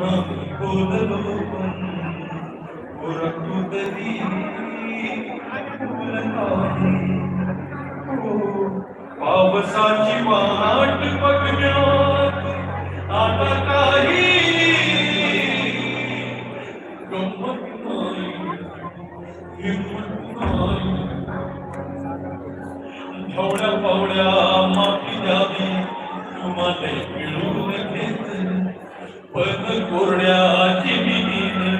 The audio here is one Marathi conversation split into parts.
உதவும் உறக்குதவி பாவ சாட்சி மாட்டு பகுதியான் ஆட்டக்காரி பவுட பவுட पण कोरड्याची जिमिनीन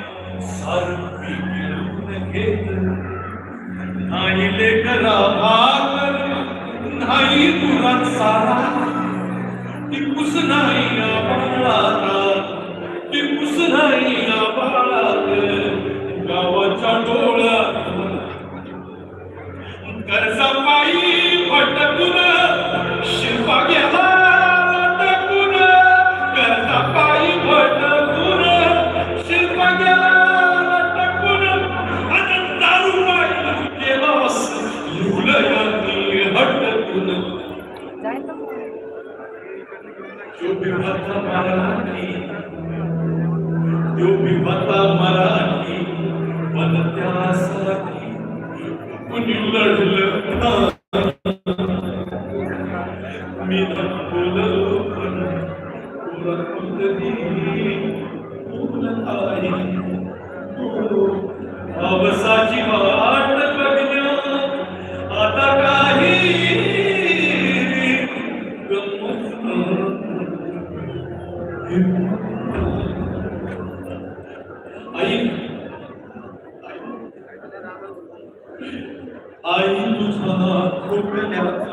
सारखी मिळून घेत. नाही लेकरा भाग नाही तुला सारा. टिपूस नाही आबाळात टिपूस नाही आबाळात गावाच्या डोळ्यात कर्जापायी भटकून करना। जो विभत्ता महारानी जो विभत्ता महारानी बनत्या साथी कुनी लड़लता मेरा बोलो पूरा कुंदरी 아이 아이 부자 고백하자